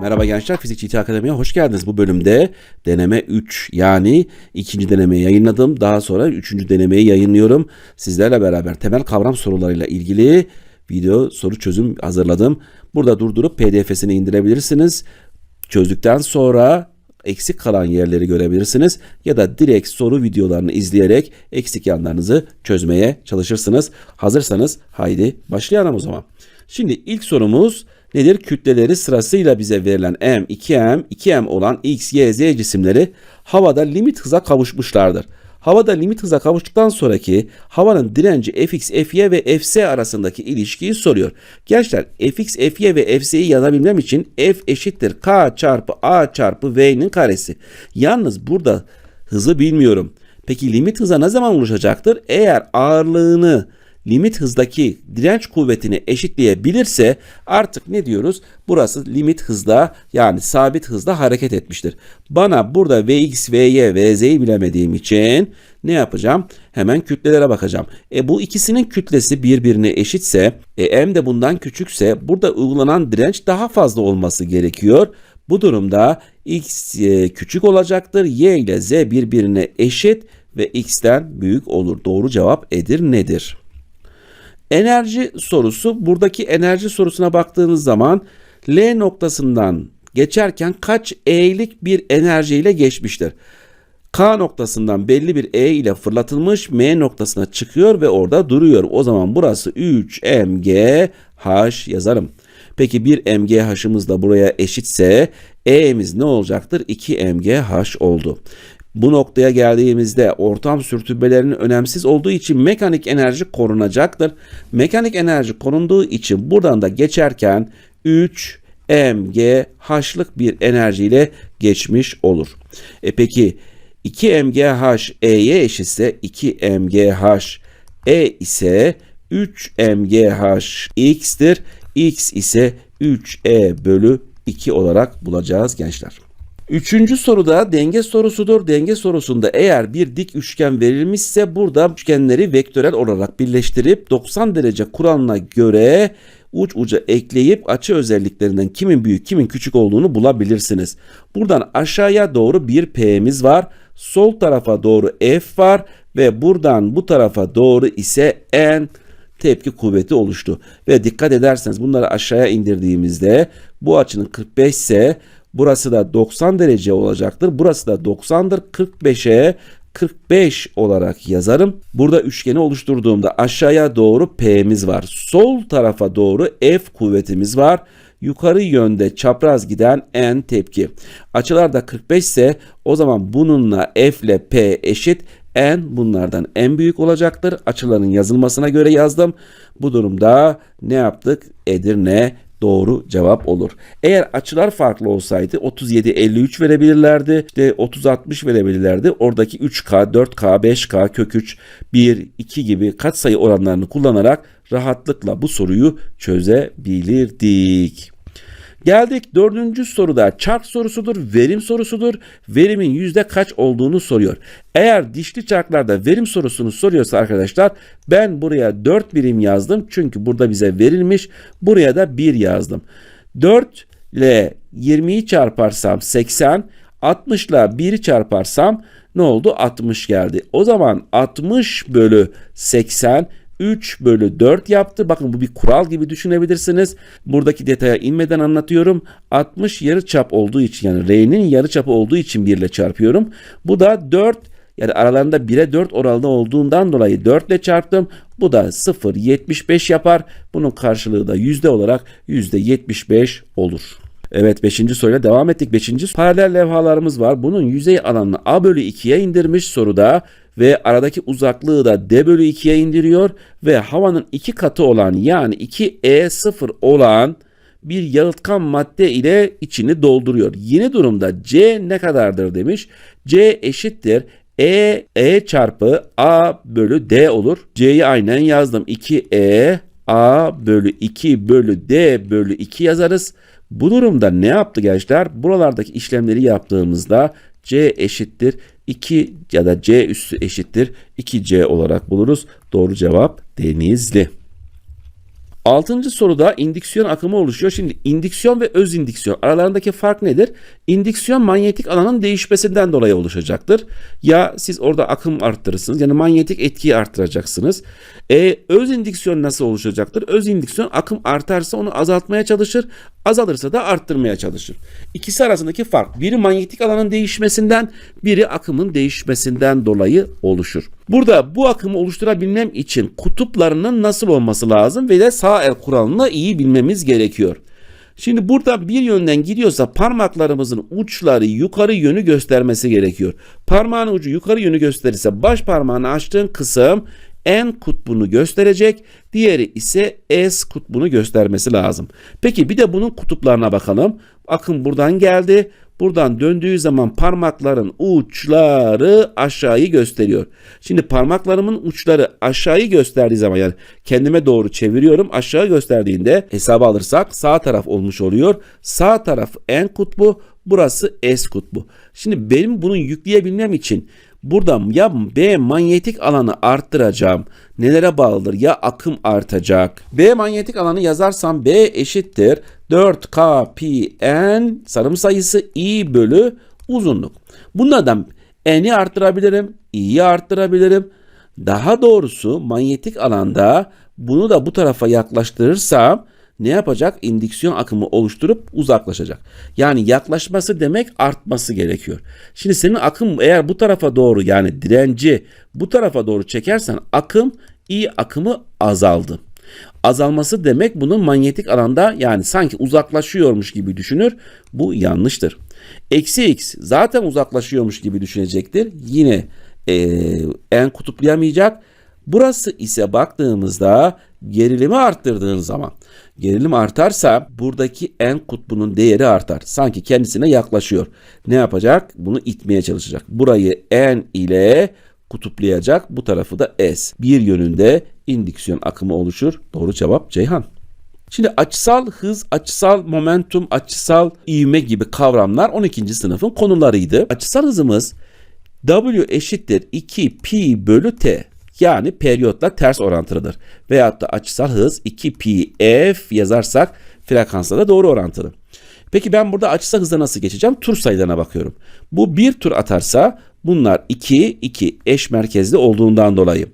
Merhaba gençler, Fizik GT Akademi'ye hoş geldiniz. Bu bölümde deneme 3 yani ikinci denemeyi yayınladım. Daha sonra üçüncü denemeyi yayınlıyorum. Sizlerle beraber temel kavram sorularıyla ilgili video soru çözüm hazırladım. Burada durdurup pdf'sini indirebilirsiniz. Çözdükten sonra eksik kalan yerleri görebilirsiniz ya da direkt soru videolarını izleyerek eksik yanlarınızı çözmeye çalışırsınız. Hazırsanız haydi başlayalım o zaman. Şimdi ilk sorumuz nedir? Kütleleri sırasıyla bize verilen m, 2m, 2m olan x, y, z cisimleri havada limit hıza kavuşmuşlardır. Havada limit hıza kavuştuktan sonraki havanın direnci fx, fy ve fs arasındaki ilişkiyi soruyor. Gençler fx, fy ve fs'yi yazabilmem için f eşittir k çarpı a çarpı v'nin karesi. Yalnız burada hızı bilmiyorum. Peki limit hıza ne zaman oluşacaktır? Eğer ağırlığını limit hızdaki direnç kuvvetini eşitleyebilirse artık ne diyoruz? Burası limit hızda yani sabit hızda hareket etmiştir. Bana burada Vx, Vy, Vz'yi bilemediğim için ne yapacağım? Hemen kütlelere bakacağım. E bu ikisinin kütlesi birbirine eşitse, e m de bundan küçükse burada uygulanan direnç daha fazla olması gerekiyor. Bu durumda x e, küçük olacaktır. Y ile z birbirine eşit ve x'ten büyük olur. Doğru cevap edir nedir? Enerji sorusu buradaki enerji sorusuna baktığınız zaman L noktasından geçerken kaç E'lik bir enerjiyle geçmiştir? K noktasından belli bir E ile fırlatılmış M noktasına çıkıyor ve orada duruyor. O zaman burası 3 mgh yazarım. Peki bir mgh'ımız da buraya eşitse E'miz ne olacaktır? 2 mgh oldu. Bu noktaya geldiğimizde ortam sürtünmelerinin önemsiz olduğu için mekanik enerji korunacaktır. Mekanik enerji korunduğu için buradan da geçerken 3 mgH'lık bir enerjiyle geçmiş olur. E peki 2 mgh E'ye eşitse 2 mgh E ise 3 mgh x'tir. X ise 3e bölü 2 olarak bulacağız gençler. Üçüncü soruda denge sorusudur. Denge sorusunda eğer bir dik üçgen verilmişse burada üçgenleri vektörel olarak birleştirip 90 derece kuralına göre uç uca ekleyip açı özelliklerinden kimin büyük kimin küçük olduğunu bulabilirsiniz. Buradan aşağıya doğru bir P'miz var. Sol tarafa doğru F var ve buradan bu tarafa doğru ise N tepki kuvveti oluştu. Ve dikkat ederseniz bunları aşağıya indirdiğimizde bu açının 45 ise Burası da 90 derece olacaktır. Burası da 90'dır. 45'e 45 olarak yazarım. Burada üçgeni oluşturduğumda aşağıya doğru P'miz var. Sol tarafa doğru F kuvvetimiz var. Yukarı yönde çapraz giden N tepki. Açılar da 45 ise o zaman bununla F ile P eşit. N bunlardan en büyük olacaktır. Açıların yazılmasına göre yazdım. Bu durumda ne yaptık? Edirne doğru cevap olur. Eğer açılar farklı olsaydı 37-53 verebilirlerdi. İşte 30-60 verebilirlerdi. Oradaki 3K, 4K, 5K, kök 3, 1, 2 gibi katsayı oranlarını kullanarak rahatlıkla bu soruyu çözebilirdik. Geldik dördüncü soruda çark sorusudur, verim sorusudur. Verimin yüzde kaç olduğunu soruyor. Eğer dişli çarklarda verim sorusunu soruyorsa arkadaşlar ben buraya 4 birim yazdım. Çünkü burada bize verilmiş. Buraya da 1 yazdım. 4 ile 20'yi çarparsam 80, 60 ile 1'i çarparsam ne oldu? 60 geldi. O zaman 60 bölü 80 3 bölü 4 yaptı. Bakın bu bir kural gibi düşünebilirsiniz. Buradaki detaya inmeden anlatıyorum. 60 yarı çap olduğu için yani R'nin yarı çapı olduğu için 1 ile çarpıyorum. Bu da 4 yani aralarında 1'e 4 oranında olduğundan dolayı 4 ile çarptım. Bu da 0.75 yapar. Bunun karşılığı da yüzde olarak %75 olur. Evet 5. soruyla devam ettik. 5. paralel levhalarımız var. Bunun yüzey alanını A bölü 2'ye indirmiş soruda ve aradaki uzaklığı da D bölü 2'ye indiriyor ve havanın iki katı olan yani 2E0 olan bir yalıtkan madde ile içini dolduruyor. Yeni durumda C ne kadardır demiş. C eşittir E, E çarpı A bölü D olur. C'yi aynen yazdım. 2E A bölü 2 bölü D bölü 2 yazarız. Bu durumda ne yaptı gençler? Buralardaki işlemleri yaptığımızda C eşittir 2 ya da C üssü eşittir 2C olarak buluruz. Doğru cevap Denizli. Altıncı soruda indüksiyon akımı oluşuyor. Şimdi indüksiyon ve öz indüksiyon aralarındaki fark nedir? İndüksiyon manyetik alanın değişmesinden dolayı oluşacaktır. Ya siz orada akım arttırırsınız yani manyetik etkiyi arttıracaksınız. E, öz indüksiyon nasıl oluşacaktır? Öz indüksiyon akım artarsa onu azaltmaya çalışır, azalırsa da arttırmaya çalışır. İkisi arasındaki fark biri manyetik alanın değişmesinden, biri akımın değişmesinden dolayı oluşur. Burada bu akımı oluşturabilmem için kutuplarının nasıl olması lazım ve de sağ el kuralını iyi bilmemiz gerekiyor. Şimdi burada bir yönden gidiyorsa parmaklarımızın uçları yukarı yönü göstermesi gerekiyor. Parmağın ucu yukarı yönü gösterirse baş parmağını açtığın kısım N kutbunu gösterecek. Diğeri ise S kutbunu göstermesi lazım. Peki bir de bunun kutuplarına bakalım. Akım buradan geldi. Buradan döndüğü zaman parmakların uçları aşağıyı gösteriyor. Şimdi parmaklarımın uçları aşağıyı gösterdiği zaman yani kendime doğru çeviriyorum. Aşağı gösterdiğinde hesaba alırsak sağ taraf olmuş oluyor. Sağ taraf N kutbu, burası S kutbu. Şimdi benim bunu yükleyebilmem için Buradan ya B manyetik alanı arttıracağım. Nelere bağlıdır? Ya akım artacak. B manyetik alanı yazarsam B eşittir 4K pi N sarım sayısı I bölü uzunluk. Bunlardan N'i arttırabilirim, İ'yi arttırabilirim. Daha doğrusu manyetik alanda bunu da bu tarafa yaklaştırırsam ne yapacak? İndüksiyon akımı oluşturup uzaklaşacak. Yani yaklaşması demek artması gerekiyor. Şimdi senin akım eğer bu tarafa doğru yani direnci bu tarafa doğru çekersen akım iyi akımı azaldı. Azalması demek bunun manyetik alanda yani sanki uzaklaşıyormuş gibi düşünür. Bu yanlıştır. Eksi x zaten uzaklaşıyormuş gibi düşünecektir. Yine e, en kutuplayamayacak. Burası ise baktığımızda gerilimi arttırdığın zaman gerilim artarsa buradaki en kutbunun değeri artar. Sanki kendisine yaklaşıyor. Ne yapacak? Bunu itmeye çalışacak. Burayı n ile kutuplayacak. Bu tarafı da s. Bir yönünde indüksiyon akımı oluşur. Doğru cevap Ceyhan. Şimdi açısal hız, açısal momentum, açısal ivme gibi kavramlar 12. sınıfın konularıydı. Açısal hızımız W eşittir 2 pi bölü t. Yani periyotla ters orantılıdır. Veyahut da açısal hız 2 pi f yazarsak frekansla da doğru orantılı. Peki ben burada açısal hıza nasıl geçeceğim? Tur sayılarına bakıyorum. Bu bir tur atarsa bunlar 2, 2 eş merkezli olduğundan dolayı.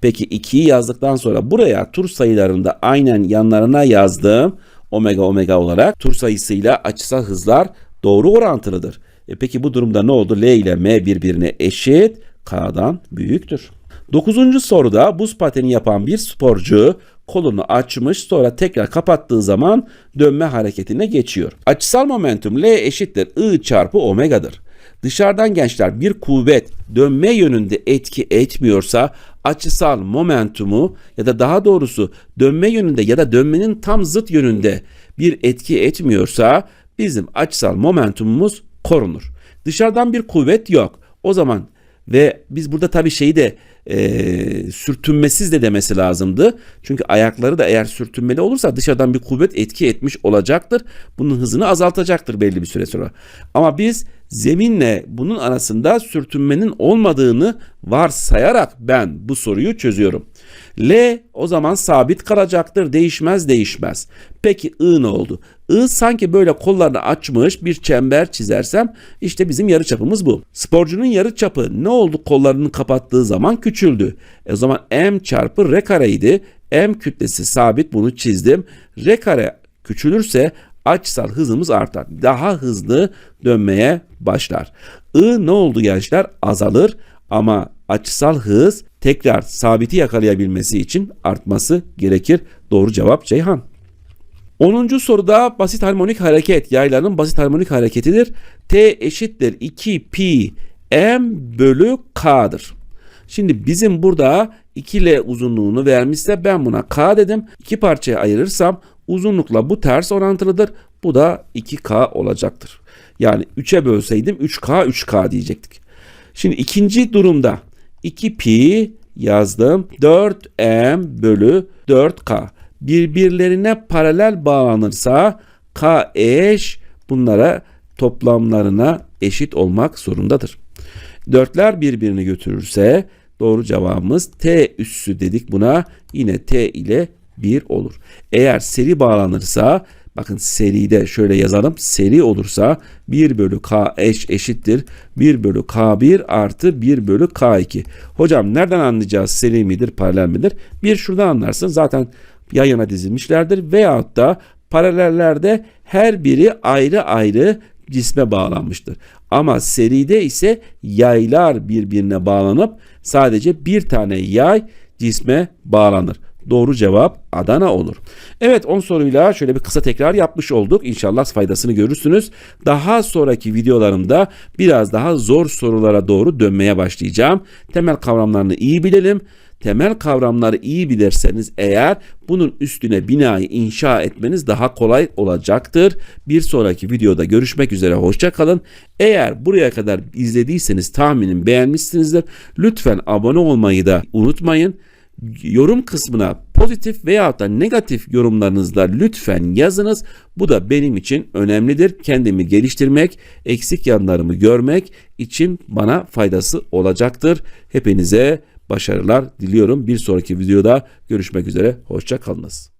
Peki 2'yi yazdıktan sonra buraya tur sayılarında aynen yanlarına yazdığım omega omega olarak tur sayısıyla açısal hızlar doğru orantılıdır. E peki bu durumda ne oldu? L ile M birbirine eşit, K'dan büyüktür. Dokuzuncu soruda buz pateni yapan bir sporcu kolunu açmış sonra tekrar kapattığı zaman dönme hareketine geçiyor. Açısal momentum L eşittir I çarpı omega'dır. Dışarıdan gençler bir kuvvet dönme yönünde etki etmiyorsa açısal momentumu ya da daha doğrusu dönme yönünde ya da dönmenin tam zıt yönünde bir etki etmiyorsa bizim açısal momentumumuz korunur. Dışarıdan bir kuvvet yok. O zaman ve biz burada tabii şeyi de e, sürtünmesiz de demesi lazımdı. Çünkü ayakları da eğer sürtünmeli olursa dışarıdan bir kuvvet etki etmiş olacaktır. Bunun hızını azaltacaktır belli bir süre sonra. Ama biz zeminle bunun arasında sürtünmenin olmadığını varsayarak ben bu soruyu çözüyorum. L o zaman sabit kalacaktır. Değişmez değişmez. Peki I ne oldu? I sanki böyle kollarını açmış bir çember çizersem işte bizim yarı çapımız bu. Sporcunun yarı çapı ne oldu kollarını kapattığı zaman küçüldü. E o zaman M çarpı R kareydi. M kütlesi sabit bunu çizdim. R kare küçülürse açısal hızımız artar. Daha hızlı dönmeye başlar. I ne oldu gençler? Azalır ama açısal hız tekrar sabiti yakalayabilmesi için artması gerekir. Doğru cevap Ceyhan. 10. soruda basit harmonik hareket yayların basit harmonik hareketidir. T eşittir 2 pi m bölü k'dır. Şimdi bizim burada 2L uzunluğunu vermişse ben buna k dedim. İki parçaya ayırırsam uzunlukla bu ters orantılıdır. Bu da 2k olacaktır. Yani 3'e bölseydim 3k 3k diyecektik. Şimdi ikinci durumda 2 pi yazdım. 4m bölü 4k birbirlerine paralel bağlanırsa k eş bunlara toplamlarına eşit olmak zorundadır. Dörtler birbirini götürürse doğru cevabımız t üssü dedik buna. Yine t ile 1 olur. Eğer seri bağlanırsa bakın seride şöyle yazalım. Seri olursa 1 bölü k eş eşittir. 1 bölü k1 artı 1 bölü k2. Hocam nereden anlayacağız seri midir paralel midir? Bir şuradan anlarsın. Zaten yan yana dizilmişlerdir. Veyahut da paralellerde her biri ayrı ayrı cisme bağlanmıştır. Ama seride ise yaylar birbirine bağlanıp sadece bir tane yay cisme bağlanır. Doğru cevap Adana olur. Evet 10 soruyla şöyle bir kısa tekrar yapmış olduk. İnşallah faydasını görürsünüz. Daha sonraki videolarımda biraz daha zor sorulara doğru dönmeye başlayacağım. Temel kavramlarını iyi bilelim. Temel kavramları iyi bilirseniz eğer bunun üstüne binayı inşa etmeniz daha kolay olacaktır. Bir sonraki videoda görüşmek üzere hoşça kalın. Eğer buraya kadar izlediyseniz tahminim beğenmişsinizdir. Lütfen abone olmayı da unutmayın yorum kısmına pozitif veya da negatif yorumlarınızla lütfen yazınız. Bu da benim için önemlidir. Kendimi geliştirmek, eksik yanlarımı görmek için bana faydası olacaktır. Hepinize başarılar diliyorum. Bir sonraki videoda görüşmek üzere. Hoşça kalınız.